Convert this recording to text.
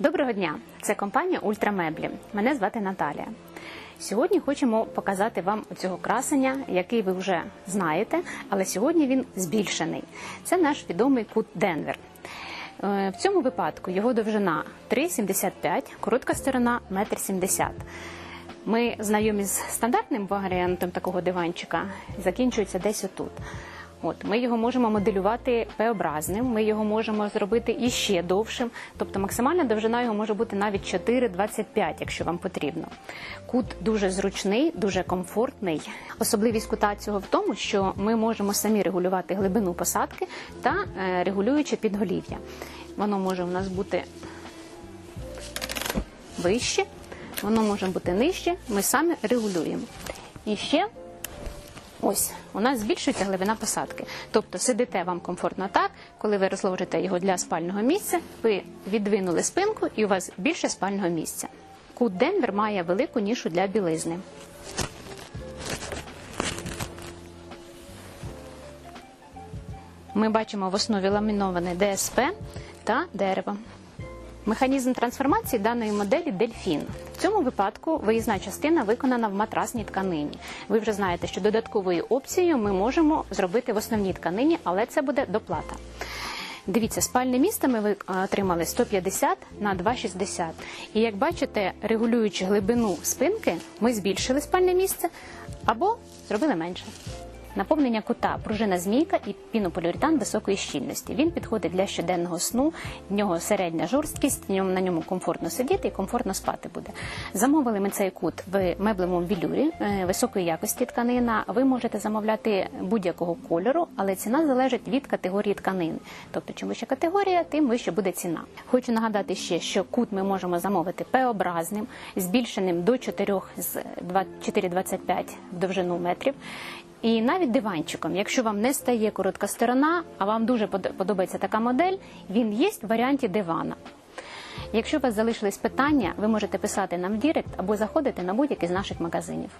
Доброго дня! Це компанія Ультрамеблі. Мене звати Наталія. Сьогодні хочемо показати вам цього красення, який ви вже знаєте, але сьогодні він збільшений. Це наш відомий кут Денвер. Е, В цьому випадку його довжина 3,75, коротка сторона 1,70 м. Ми знайомі з стандартним варіантом такого диванчика, закінчується десь отут. От ми його можемо моделювати П-образним, ми його можемо зробити іще довшим, тобто максимальна довжина його може бути навіть 4,25, якщо вам потрібно. Кут дуже зручний, дуже комфортний. Особливість кута цього в тому, що ми можемо самі регулювати глибину посадки та е, регулюючи підголів'я. Воно може у нас бути вище, воно може бути нижче, ми самі регулюємо. І ще ось у нас збільшується глибина посадки. Тобто сидите вам комфортно так, коли ви розложите його для спального місця, ви віддвинули спинку і у вас більше спального місця. Кут Денвер має велику нішу для білизни. Ми бачимо в основі ламіноване ДСП та дерево. Механізм трансформації даної моделі дельфін. В цьому випадку виїзна частина виконана в матрасній тканині. Ви вже знаєте, що додатковою опцією ми можемо зробити в основній тканині, але це буде доплата. Дивіться, спальне місце ми отримали 150 на 2,60. І як бачите, регулюючи глибину спинки, ми збільшили спальне місце або зробили менше. Наповнення кута, пружина змійка і пінополіуретан високої щільності. Він підходить для щоденного сну, в нього середня жорсткість, на ньому комфортно сидіти і комфортно спати буде. Замовили ми цей кут в меблевому білюрі е, високої якості тканина. Ви можете замовляти будь-якого кольору, але ціна залежить від категорії тканин. Тобто, чим вища категорія, тим вища буде ціна. Хочу нагадати ще, що кут ми можемо замовити П-образним, збільшеним до 4 з 2 4,25 в довжину метрів. І навіть диванчиком, якщо вам не стає коротка сторона, а вам дуже подобається така модель, він є в варіанті дивана. Якщо у вас залишились питання, ви можете писати нам в Дірект або заходити на будь-який з наших магазинів.